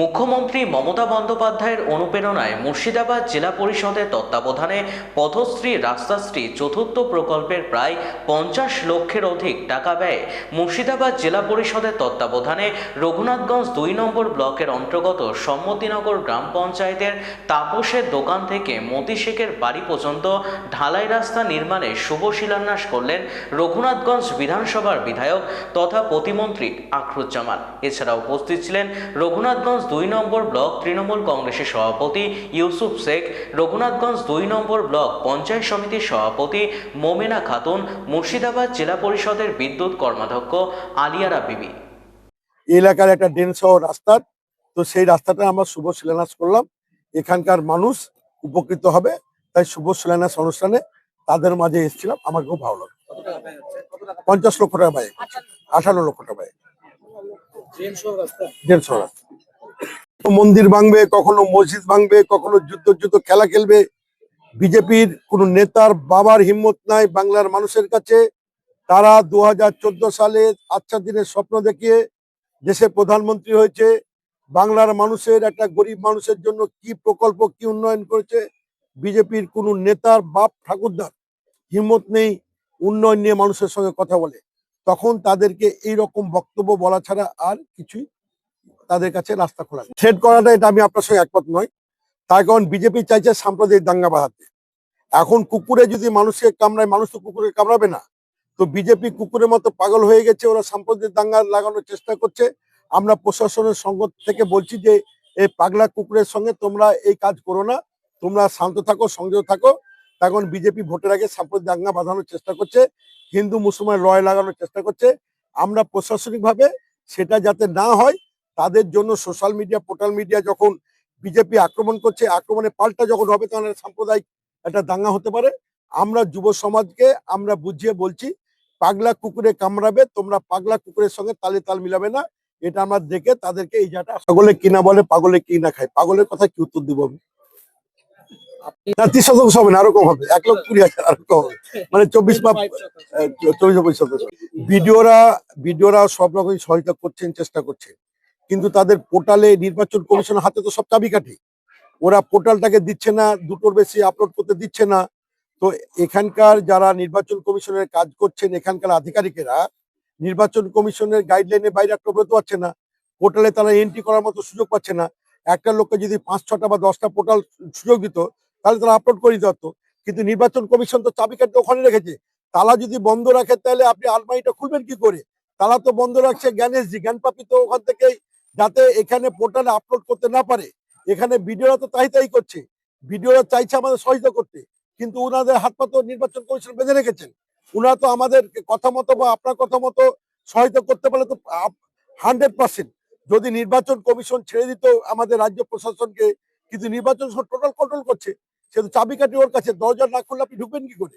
মুখ্যমন্ত্রী মমতা বন্দ্যোপাধ্যায়ের অনুপ্রেরণায় মুর্শিদাবাদ জেলা পরিষদের তত্ত্বাবধানে পথশ্রী রাস্তাশ্রী চতুর্থ প্রকল্পের প্রায় পঞ্চাশ লক্ষের অধিক টাকা ব্যয়ে মুর্শিদাবাদ জেলা পরিষদের তত্ত্বাবধানে রঘুনাথগঞ্জ দুই নম্বর ব্লকের অন্তর্গত সম্মতিনগর গ্রাম পঞ্চায়েতের তাপসের দোকান থেকে মতি শেখের বাড়ি পর্যন্ত ঢালাই রাস্তা নির্মাণে শুভ শিলান্যাস করলেন রঘুনাথগঞ্জ বিধানসভার বিধায়ক তথা প্রতিমন্ত্রী আখরুজ্জামান। এছাড়া উপস্থিত ছিলেন রঘুনাথগঞ্জ দুই নম্বর ব্লক তৃণমূল কংগ্রেসের সভাপতি ইউসুফ শেখ রঘুনাথগঞ্জ দুই নম্বর ব্লক পঞ্চায়েত সমিতির সভাপতি মোমেনা খাতুন মুর্শিদাবাদ জেলা পরিষদের বিদ্যুৎ কর্মাধ্যক্ষ আলিয়ারা বিবি। এলাকার একটা ড্রেন সহ রাস্তার তো সেই রাস্তাটা আমরা শুভ শিলান্যাস করলাম। এখানকার মানুষ উপকৃত হবে তাই শুভ শিলান্যাস অনুষ্ঠানে তাদের মাঝে এসেছিলাম আমার খুব ভালো লাগে পঞ্চাশ লক্ষ টাকা ব্যয় আঠারো লক্ষ টাকা ব্যয় ড্রেন সহ রাস্তা। মন্দির ভাঙবে, কখনো মসজিদ ভাঙবে, কখনো যুদ্ধ যুদ্ধ খেলা খেলবে। বিজেপির কোন নেতার বাবার হিম্মত নাই বাংলার মানুষের কাছে। তারা দু হাজার চোদ্দ সালে আচ্ছা দিনের স্বপ্ন দেখিয়ে দেশে প্রধানমন্ত্রী হয়েছে। বাংলার মানুষের একটা গরিব মানুষের জন্য কি প্রকল্প, কি উন্নয়ন করেছে বিজেপির কোনো নেতার বাপ ঠাকুরদার হিম্মত নেই উন্নয়ন নিয়ে মানুষের সঙ্গে কথা বলে। তখন তাদেরকে এই রকম বক্তব্য বলা ছাড়া আর কিছুই তাদের কাছে রাস্তা খোলা থ্রেড করাটা এটা আমি আপনার সঙ্গে একমত নয় তার কারণ বিজেপি চাইছে সাম্প্রদায়িক দাঙ্গা বাঁধাতে এখন কুকুরে যদি মানুষকে কামড়ায়, মানুষ তো কুকুরে কামড়াবে না। তো বিজেপি কুকুরের মতো পাগল হয়ে গেছে, ওরা সাম্প্রদায়িক দাঙ্গা লাগানোর চেষ্টা করছে। আমরা প্রশাসনের সঙ্গ থেকে বলছি যে এই পাগলা কুকুরের সঙ্গে তোমরা এই কাজ করো না। তোমরা শান্ত থাকো সংযত থাকো। তখন বিজেপি ভোটের আগে সাম্প্রদায়িক দাঙ্গা বাঁধানোর চেষ্টা করছে। হিন্দু, মুসলমান লড়াই লাগানোর চেষ্টা করছে। আমরা প্রশাসনিকভাবে সেটা যাতে না হয় তাদের জন্য সোশ্যাল মিডিয়া পোর্টাল মিডিয়া যখন বিজেপি আক্রমণ করছে আক্রমণের পাল্টা যখন হবে তখন সাম্প্রদায়িক একটা দাঙ্গা হতে পারে। আমরা যুব সমাজকে আমরা বুঝিয়ে বলছি পাগলা কুকুরে কামড়াবে তোমরা পাগলা কুকুরের সঙ্গে তালে তাল মিলাবে না। এটা আমরা দেখে তাদেরকে এই জায়গাটা পাগলে কিনা বলে পাগলে কি না খায়। পাগলের কথা কি উত্তর দিব আমি? না ত্রিশ শতাংশ হবে না আরও হবে। এক লক্ষ কুড়ি হাজার হবে। মানে চব্বিশ বা চব্বিশ পঁচিশ শতাংশ। বিডিওরা বিডিওরা সব রকম সহায়তা করছেন চেষ্টা করছে কিন্তু তাদের পোর্টালে নির্বাচন কমিশনের হাতে তো সব চাবিকাঠি। ওরা পোর্টালটাকে দিচ্ছে না, দুটোর বেশি আপলোড করতে দিচ্ছে না। তো এখানকার যারা নির্বাচন কমিশনের কাজ করছেন, এখানকার আধিকারিকেরা নির্বাচন কমিশনের গাইডলাইনের বাইরে একটা বেরোতে পারছে না। পোর্টালে তারা এন্ট্রি করার মতো সুযোগ পাচ্ছে না। একটা লোককে যদি পাঁচ, ছটা বা দশটা পোর্টাল সুযোগ দিত, তাহলে তারা আপলোড করে দিতে। পারতো কিন্তু নির্বাচন কমিশন তো চাবিকাঠি ওখানে রেখেছে। তালা যদি বন্ধ রাখে, তাহলে আপনি আলমারিটা খুলবেন কি করে? তালা তো বন্ধ রাখছে জ্ঞানেশজি। জ্ঞানপাপি তো ওখান থেকেই যাতে এখানে পোর্টালে আপলোড করতে না পারে। এখানে ভিডিওরা তো তাই তাই করছে। ভিডিওরা চাইছে আমাদের সহায়তা করতে। কিন্তু ওনাদের হাত পা তো নির্বাচন কমিশন বেঁধে রেখেছেন। ওনারা তো আমাদের কথা মতো বা আপনার কথা মতো সহায়তা করতে পারলে তো হান্ড্রেড পার্সেন্ট যদি নির্বাচন কমিশন ছেড়ে দিত আমাদের রাজ্য প্রশাসনকে, কিন্তু নির্বাচন টোটাল কন্ট্রোল করছে। সে তো চাবিকাঠি ওর কাছে। দরজা না খুললে আপনি ঢুকবেন কি করে?